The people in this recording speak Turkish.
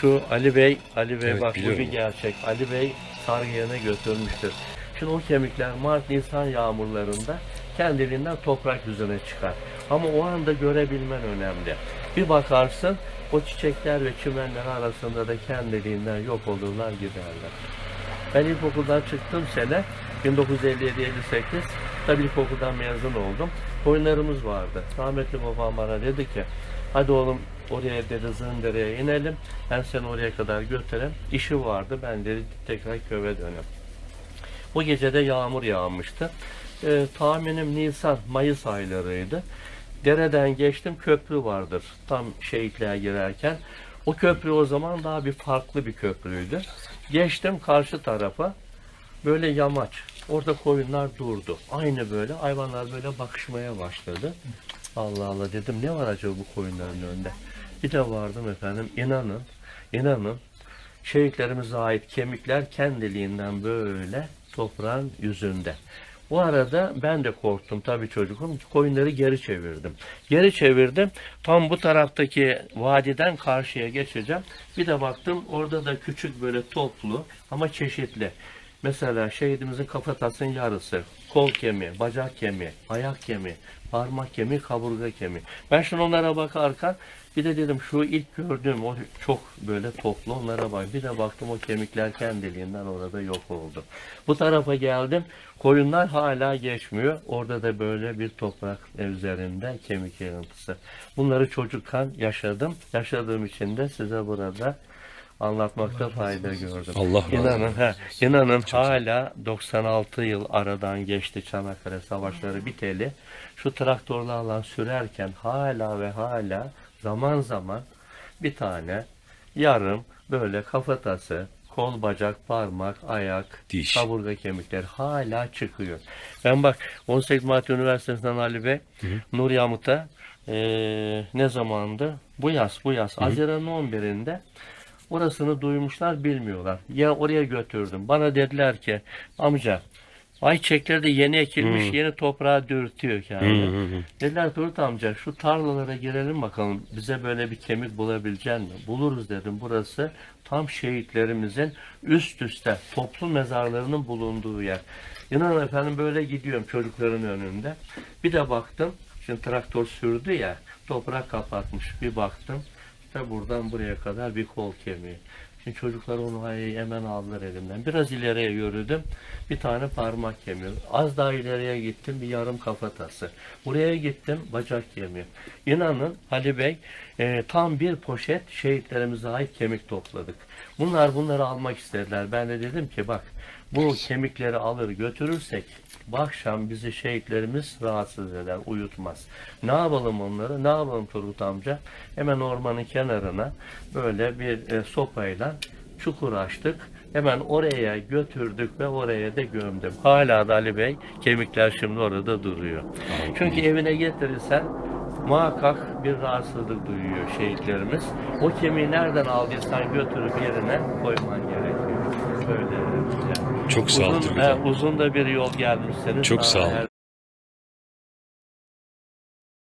Şu Ali Bey, Ali Bey Evet, bak bu biliyorum. bir gerçek. Ali Bey Sargıyan'a götürmüştür. Şimdi o kemikler Mart Nisan yağmurlarında kendiliğinden toprak yüzüne çıkar. Ama o anda görebilmen önemli. Bir bakarsın o çiçekler ve çimenler arasında da kendiliğinden yok olurlar giderler. Ben ilkokuldan çıktım sene 1957-58 tabii ilkokuldan mezun oldum. Koyunlarımız vardı. Rahmetli babam bana dedi ki hadi oğlum oraya dedi Zındere'ye inelim. Ben seni oraya kadar götüreyim. İşi vardı. Ben dedi tekrar köye döneyim. O gece de yağmur yağmıştı. Ee, tahminim Nisan, Mayıs aylarıydı. Dereden geçtim köprü vardır tam şehitliğe girerken. O köprü o zaman daha bir farklı bir köprüydü. Geçtim karşı tarafa böyle yamaç. Orada koyunlar durdu. Aynı böyle hayvanlar böyle bakışmaya başladı. Allah Allah dedim ne var acaba bu koyunların önünde? Bir de vardım efendim inanın, inanın şehitlerimize ait kemikler kendiliğinden böyle toprağın yüzünde. Bu arada ben de korktum tabii çocukum. Koyunları geri çevirdim. Geri çevirdim. Tam bu taraftaki vadiden karşıya geçeceğim. Bir de baktım orada da küçük böyle toplu ama çeşitli. Mesela şehidimizin kafatasının yarısı, kol kemiği, bacak kemiği, ayak kemiği, parmak kemiği, kaburga kemiği. Ben şimdi onlara bakarken bir de dedim şu ilk gördüğüm o çok böyle toplu onlara bak. Bir de baktım o kemikler kendiliğinden orada yok oldu. Bu tarafa geldim. Koyunlar hala geçmiyor. Orada da böyle bir toprak üzerinde kemik yığıntısı. Bunları çocukken yaşadım. Yaşadığım için de size burada anlatmakta fayda gördüm. Allah İnanın, he, inanın hala 96 yıl aradan geçti Çanakkale Savaşları biteli. Şu traktörlerle sürerken hala ve hala zaman zaman bir tane yarım böyle kafatası, kol, bacak, parmak, ayak, Diş. kaburga kemikleri hala çıkıyor. Ben bak 18 Mart Üniversitesi'nden Ali Bey, Nur Yamut'a eee, ne zamandı? Bu yaz, bu yaz. Haziran'ın 11'inde Orasını duymuşlar bilmiyorlar. Ya oraya götürdüm. Bana dediler ki amca ayçiçekleri de yeni ekilmiş yeni toprağa dürtüyor hı, hı. Dediler Turut amca şu tarlalara girelim bakalım bize böyle bir kemik bulabilecek mi? Buluruz dedim. Burası tam şehitlerimizin üst üste toplu mezarlarının bulunduğu yer. İnanın efendim böyle gidiyorum çocukların önünde. Bir de baktım şimdi traktör sürdü ya toprak kapatmış. Bir baktım işte buradan buraya kadar bir kol kemiği. Şimdi çocuklar onu hemen aldılar elimden. Biraz ileriye yürüdüm. Bir tane parmak kemiği. Az daha ileriye gittim bir yarım kafatası. Buraya gittim bacak kemiği. İnanın Ali Bey e, tam bir poşet şehitlerimize ait kemik topladık. Bunlar bunları almak istediler. Ben de dedim ki bak bu kemikleri alır götürürsek bu akşam bizi şehitlerimiz rahatsız eder, uyutmaz. Ne yapalım onları? Ne yapalım Turgut amca? Hemen ormanın kenarına böyle bir e, sopayla çukur açtık. Hemen oraya götürdük ve oraya da gömdüm. Hala da Ali Bey kemikler şimdi orada duruyor. Çünkü evine getirirsen muhakkak bir rahatsızlık duyuyor şehitlerimiz. O kemiği nereden aldıysan götürüp yerine koyman gerekiyor. Böyle. Çok sağ ol Uzun, Turgut he, abi. uzun da bir yol gelmişsiniz. Çok sağ ol. Her